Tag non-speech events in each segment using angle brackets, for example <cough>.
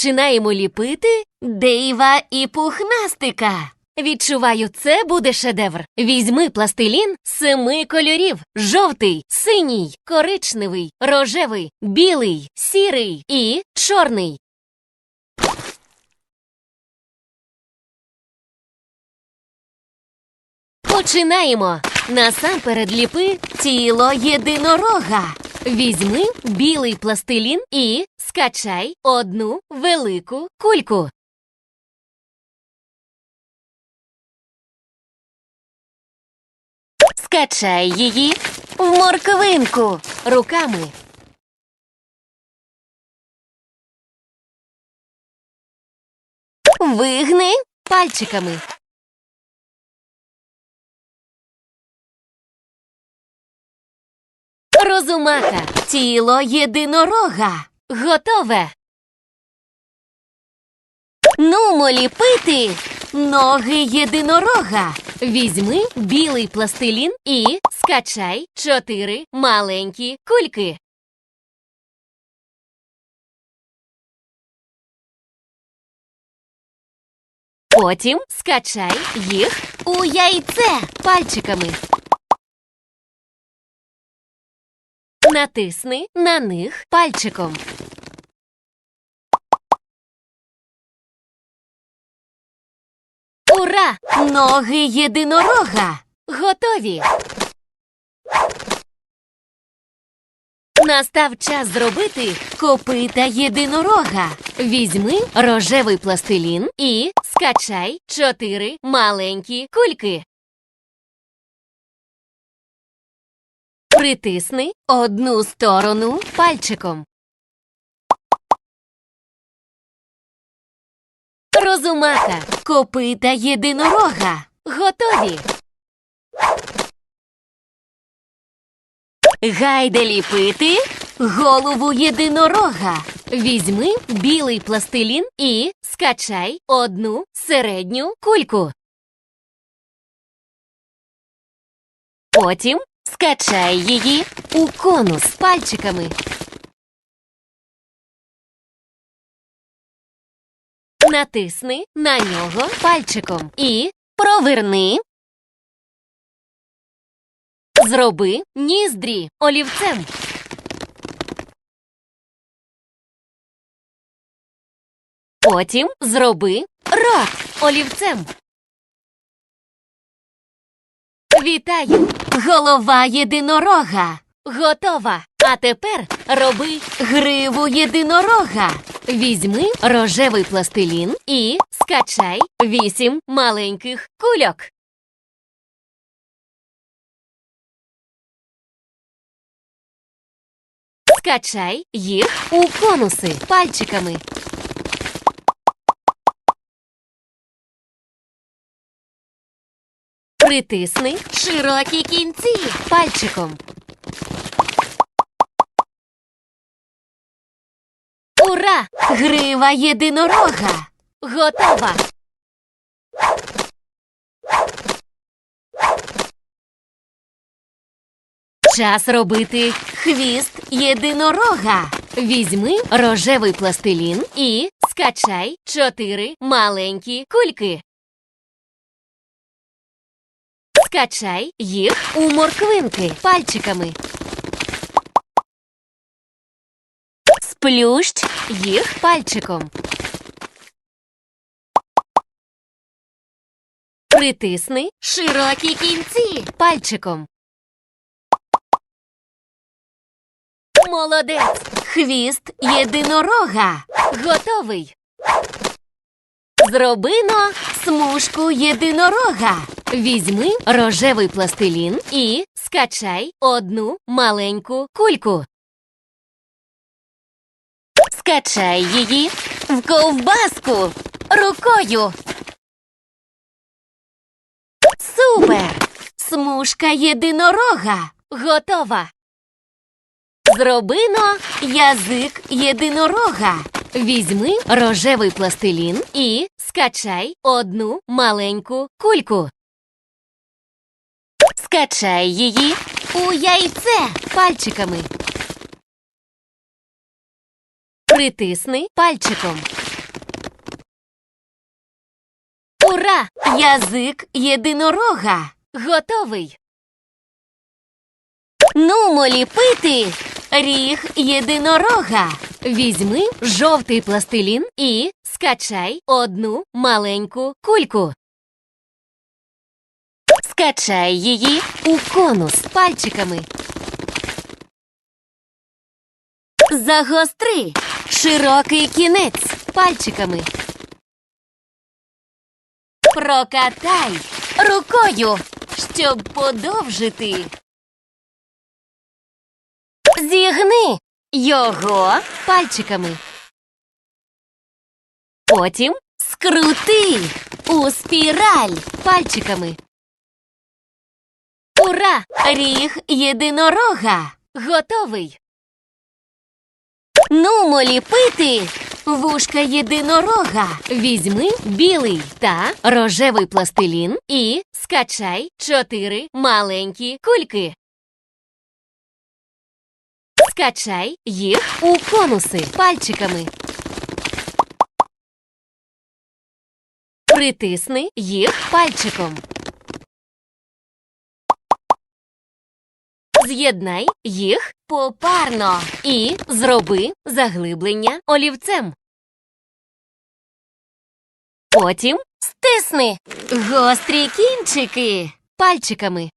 Починаємо ліпити Дейва і пухнастика. Відчуваю, це буде шедевр. Візьми пластилін семи кольорів: жовтий, синій, коричневий, рожевий, білий, сірий і чорний. Починаємо. Насамперед ліпи тіло єдинорога. Візьми білий пластилін і скачай одну велику кульку. Скачай її в морквинку руками. Вигни пальчиками. Розумака, тіло єдинорога. Готове. Нумо ліпити ноги єдинорога. Візьми білий пластилін і скачай чотири маленькі кульки. Потім скачай їх у яйце пальчиками. Натисни на них пальчиком. Ура! Ноги єдинорога! Готові! Настав час зробити копита єдинорога. Візьми рожевий пластилін і скачай чотири маленькі кульки. Притисни одну сторону пальчиком. Розумака, копита єдинорога. Готові. Гайде ліпити голову єдинорога. Візьми білий пластилін і скачай одну середню кульку. Потім скачай її у конус пальчиками. Натисни на нього пальчиком і проверни. Зроби ніздрі олівцем. Потім зроби рот олівцем. Вітаю! Голова єдинорога. Готова. А тепер роби гриву єдинорога. Візьми рожевий пластилін і скачай вісім маленьких кульок. Скачай їх у конуси пальчиками. Притисни широкі кінці пальчиком. Ура! Грива єдинорога! Готова! Час робити хвіст єдинорога. Візьми рожевий пластилін і скачай чотири маленькі кульки. Скачай їх у морквинки пальчиками. Сплющ їх пальчиком. Притисни широкі кінці пальчиком. Молодець! Хвіст єдинорога. Готовий. Зробино смужку єдинорога. Візьми рожевий пластилін і скачай одну маленьку кульку. Скачай її в ковбаску рукою. Супер! Смужка єдинорога готова. Зробино язик єдинорога. Візьми рожевий пластилін і скачай одну маленьку кульку. Скачай її у яйце пальчиками. Притисни пальчиком. Ура! Язик єдинорога. Готовий. Нумо ліпити ріг єдинорога. Візьми жовтий пластилін і скачай одну маленьку кульку. Скачай її у конус пальчиками. Загостри широкий кінець пальчиками. Прокатай рукою, щоб подовжити. Зігни його пальчиками. Потім скрути у спіраль пальчиками. Ура! Ріг єдинорога готовий. Нумо ліпити вушка єдинорога. Візьми білий та рожевий пластилін і скачай чотири маленькі кульки. Скачай їх у конуси пальчиками. Притисни їх пальчиком. З'єднай їх попарно і зроби заглиблення олівцем. Потім стисни гострі кінчики пальчиками.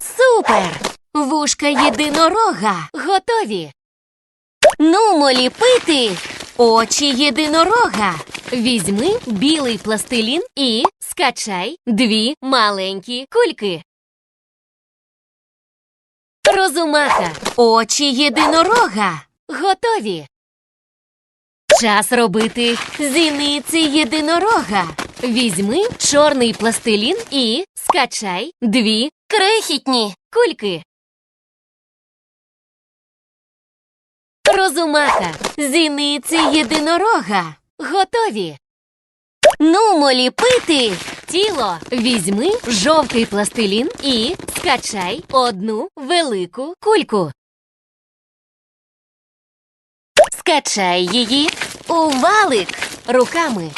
Супер! Вушка єдинорога готові. Нумо ліпити очі єдинорога. Візьми білий пластилін і скачай дві маленькі кульки. Розумаха. Очі єдинорога. Готові. Час робити зіниці єдинорога. Візьми чорний пластилін і скачай дві крихітні кульки. Розумаха. Зіниці єдинорога. Готові. Нумо ліпити тіло. Візьми жовтий пластилін і скачай одну велику кульку. Скачай її у валик руками.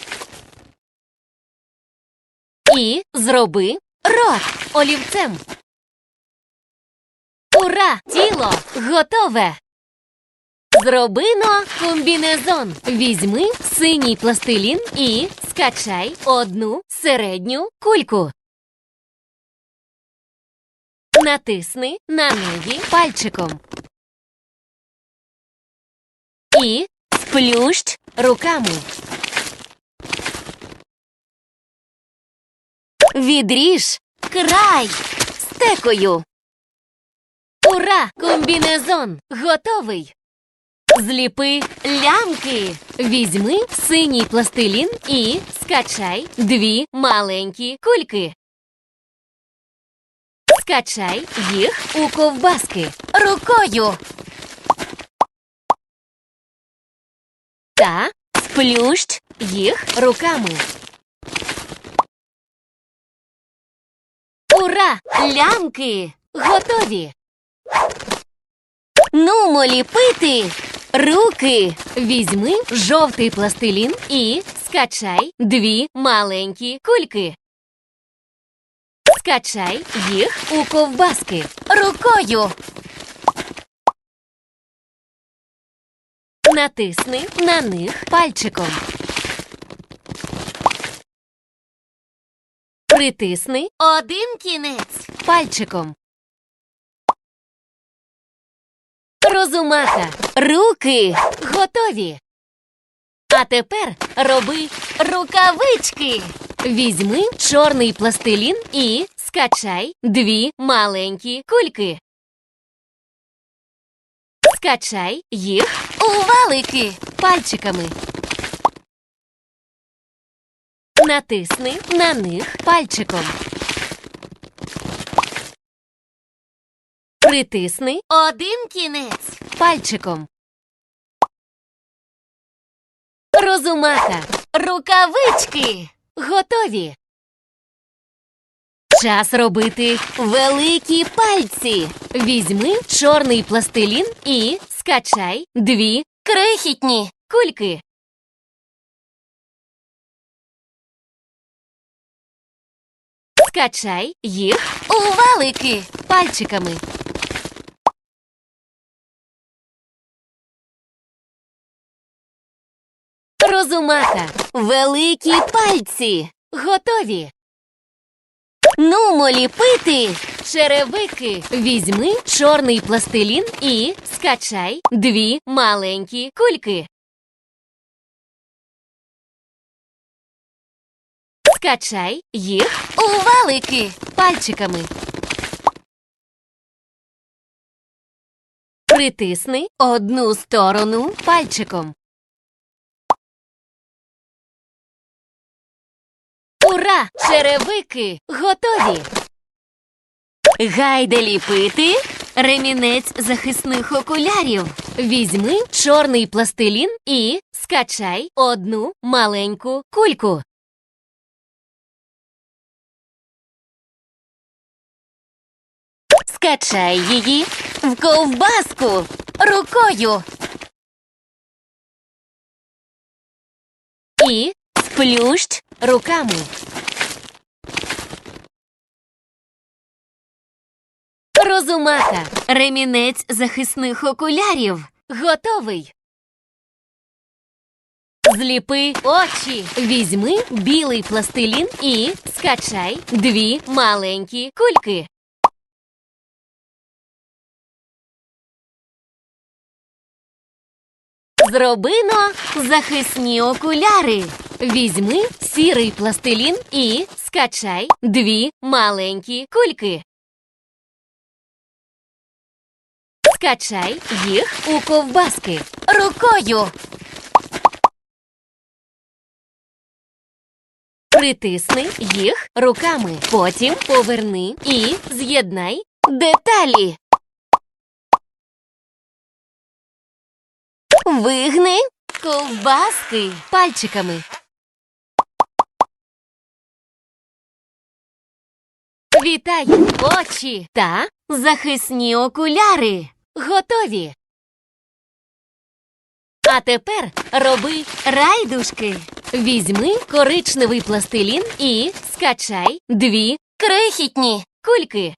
І зроби рот олівцем. Ура! Тіло готове! Зробино комбінезон. Візьми синій пластилін і скачай одну середню кульку. Натисни на неї пальчиком. І сплющ руками. Відріж край стекою. Ура! Комбінезон готовий. Зліпи лямки. Візьми синій пластилін і скачай дві маленькі кульки. Скачай їх у ковбаски рукою. Та сплющ їх руками. Ура! Лямки готові. Нумо ліпити руки. Візьми жовтий пластилін і скачай дві маленькі кульки. Скачай їх у ковбаски рукою. Натисни на них пальчиком. Притисни один кінець пальчиком. Розумаха. Руки готові. А тепер роби рукавички. Візьми чорний пластилін і скачай дві маленькі кульки. Скачай їх у валики пальчиками. Натисни на них пальчиком. Притисни один кінець пальчиком. Розумака. Рукавички. Готові. Час робити великі пальці. Візьми чорний пластилін і скачай дві крихітні кульки. Скачай їх у велики пальчиками. Розумака. Великі пальці. Готові. Нумо ліпити. Черевики. Візьми чорний пластилін і скачай дві маленькі кульки. Скачай їх У валики. пальчиками. Притисни одну сторону пальчиком. Ура! Черевики готові! Гайде ліпити. Ремінець захисних окулярів. Візьми чорний пластилін і скачай одну маленьку кульку. Скачай її в ковбаску. Рукою. І Сплющ. руками. Розумака. Ремінець захисних окулярів. Готовий. Зліпи очі. Візьми білий пластилін і скачай дві маленькі кульки. Зробино захисні окуляри. Візьми сірий пластилін і скачай дві маленькі кульки. Скачай їх у ковбаски. Рукою. Притисни їх руками. Потім поверни і з'єднай Деталі. Вигни. Ковбаски. пальчиками. Вітаю! Очі та захисні окуляри. Готові. А тепер роби райдушки. Візьми коричневий пластилін і скачай дві Крихітні. кульки.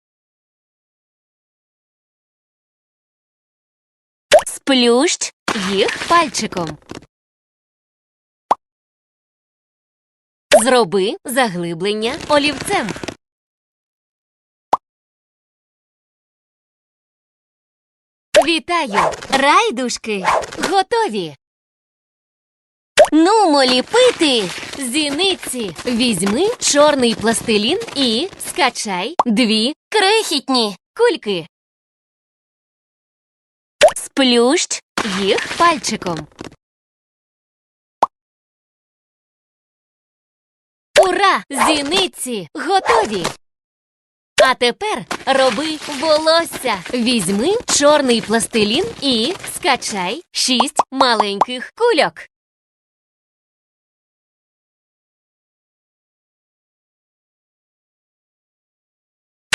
Сплющ. їх пальчиком. Зроби заглиблення олівцем. Вітаю! Райдушки готові! Нумо ліпити. Зіниці! Візьми чорний пластилін і скачай дві Крихітні. кульки. Сплющ. Їх пальчиком. Ура! Зіниці готові! А тепер роби волосся. Візьми чорний пластилін і скачай шість маленьких кульок.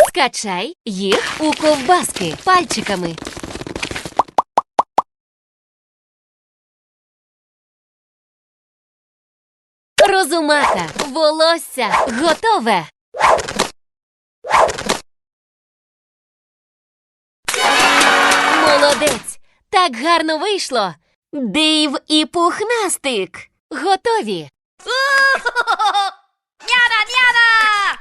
Скачай їх у ковбаски пальчиками. Розумака, волосся готове. Молодець! Так гарно вийшло. Див і пухнастик. Готові. Няна, <laughs> няна!